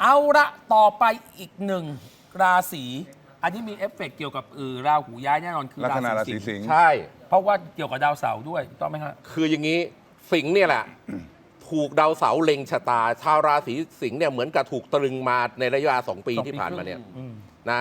เอาละต่อไปอีกหนึ่งราศีอันนี้มีเอฟเฟกต์เกี่ยวกับเออราหูย้ายแน่นอนคือลัครานาราศีศีสิสิงงห์ห์ ใช่ เพราะว่าเกี่ยวกับดาวเสาร์ด้วยถูกต้องไหมฮะ คืออย่างนี้สิงห์เนี่ยแหละ ถูกดาวเสาร์เล็งชะตา ชาวราศีสิงห์เนี่ยเหมือนกับถูกตรึงมาในระยะเวลาสองปีสองปีที่ผ่านมาเนี่ยครึ่งอืม นะ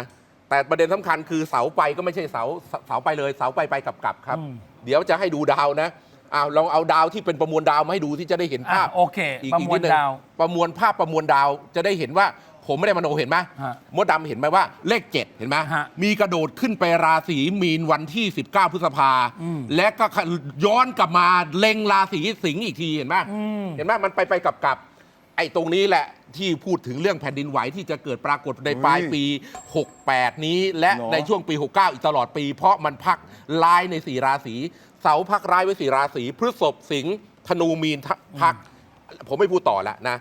แต่ประเด็นสำคัญคือเสาไปก็ไม่ใช่เสาเสาไปเลยเสาไปไปกลับกลับครับ อืม เดี๋ยวจะให้ดูดาวนะ อ้าวลองเอาดาวที่เป็นประมวลดาวมาให้ดูที่จะได้เห็นอะภาพโอเคอีกประอีกมวนิลดนึงดาวประมวลภาพประมวลดาวจะได้เห็นว่า ผมไม่ได้มโนเห็นไหมฮะมดดำเห็นไหมว่าเลข7เห็นไหมฮะมีกระโดดขึ้นไปราศีมีนวันที่ 19 พฤษภา อืม และก็ย้อนกลับมาเล็งราศีสิงห์อีกทีเห็นไหมอืมเห็นไหมมันไปไปกลับกลับไอ้ตรงนี้แหละที่พูดถึงเรื่องแผ่นดินไหวที่จะเกิดปรากฏในปลายปี 68 นี้และเหรอ ในช่วงปี 69 อีกตลอดปี เพราะมันพักลายในสี่ราศี เสาพักร้ายไว้สี่ราศีพฤษภสิงห์ธนูมีนพัก ผมไม่พูดต่อแล้วนะ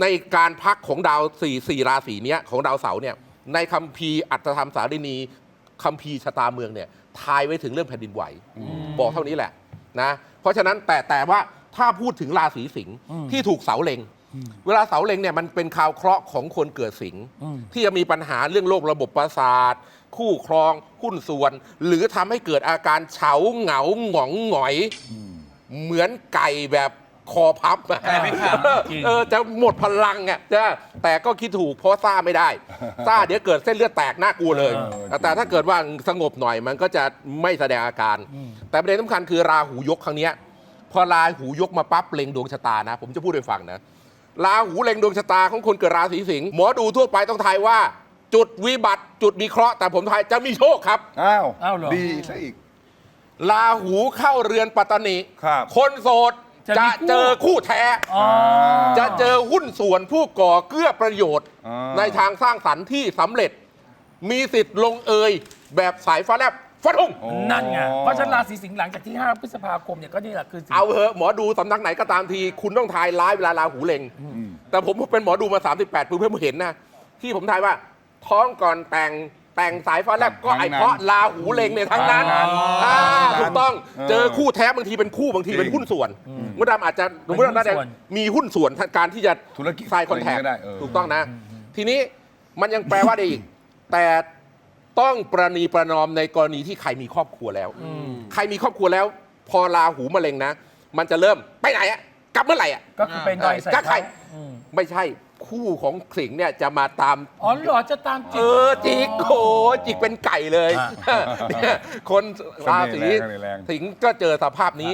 ในการพักของดาวสี่สี่ราศีเนี้ยของดาวเสาร์เนี่ย ในคัมภีร์อัตธรรมสารินีคัมภีร์ชะตาเมืองเนี่ยทายไว้ถึงเรื่องแผ่นดินไหว บอกเท่านี้แหละนะเพราะฉะนั้นแต่แต่ว่าถ้าพูดถึงราศีสิงห์ที่ถูกเสาเล็ง เวลาเสาเล็งเนี่ยมันเป็นข่าวเคราะห์ของคนเกิดสิงห์อืมที่จะมีปัญหาเรื่องโรคระบบประสาท คู่ครอง หุ้นส่วน หรือทำให้เกิดอาการเฉาเหงาหงองหงอย เหมือนไก่แบบคอพับอะไก่ไม่ขาดจริงเออจะหมดพลังอะจะแต่ก็คิดถูกเพราะซ่าไม่ได้ซ่าเดี๋ยวเกิดเส้นเลือดแตกน่ากลัวเลยเออแต่ถ้าเกิดว่าสงบหน่อยมันก็จะไม่แสดงอาการ แต่ประเด็นสำคัญคือราหูยกครั้งเนี้ยพอราหูยกมาปั๊บเล็งดวงชะตานะ ผมจะพูดให้ฟังนะ ราหูเล็งดวงชะตาของคนเกิดราศีสิงห์หมอดูทั่วไปต้องทายว่า จุดวิบัติจุดมีเคราะห์แต่ผมทายจะมีโชคครับ อ้าวอ้าวเหรอ ดีซะอีกราหูเข้าเรือนปัตตนิครับคนโสดจะจะมีคู่ เจอคู่แท้ อ๋อ จะเจอหุ้นส่วนผู้ก่อเกื้อประโยชน์ อ่า ในทางสร้างสรรค์ที่สำเร็จ มีสิทธิ์ลงเอย แบบสายฟ้าแลบ ฟันธงโอ้นั่นไงเพราะฉะนั้นราศีสิงห์หลังจากที่ 5 พฤษภาคมเนี่ยก็นี่แหละคือสิ่งเอาเหอะหมอดูสำนักไหนก็ตามที คุณต้องทายร้ายเวลาราหูเล็ง แต่ผมเป็นหมอดูมา 38ปีเพื่อนเห็นนะ ที่ผมทายว่า ท้องก่อนแต่งแต่งสายฟ้าแลบก็ไอเพราะราหูเล็งเนี่ยทั้งนั้นทั้งนั้นอ่าถูกต้องเออเจอคู่แท้บางทีเป็นคู่บางทีเป็นจริงหุ้นส่วนมดดำอาจจะสมมติว่าเป็นหุ้นส่วนมีหุ้นส่วนการที่จะธุรกิจไซน์คอนแทคอะไรอย่างเงี้ยก็ได้เออถูกต้องนะ ทีนี้มันยังแปลว่าได้อีกแต่ ต้องประนีประนอมในกรณีที่ใครมีครอบครัวแล้วใครมีครอบครัวแล้ว พอราหูมะเร็งนะ มันจะเริ่มไปไหนอะกลับเมื่อไหร่อะก็คือเป็นดอยใส่ก็ใครเขาอืมไม่ใช่คู่ของสิงห์เนี่ยจะมาตาม อ๋อเหรอจะตามจิเอกอจิกโอ้จิกเป็นไก่เลยอ่าเนี่ยคนราศีเสน่ห์แรงสิงห์ก็เจอสภาพนี้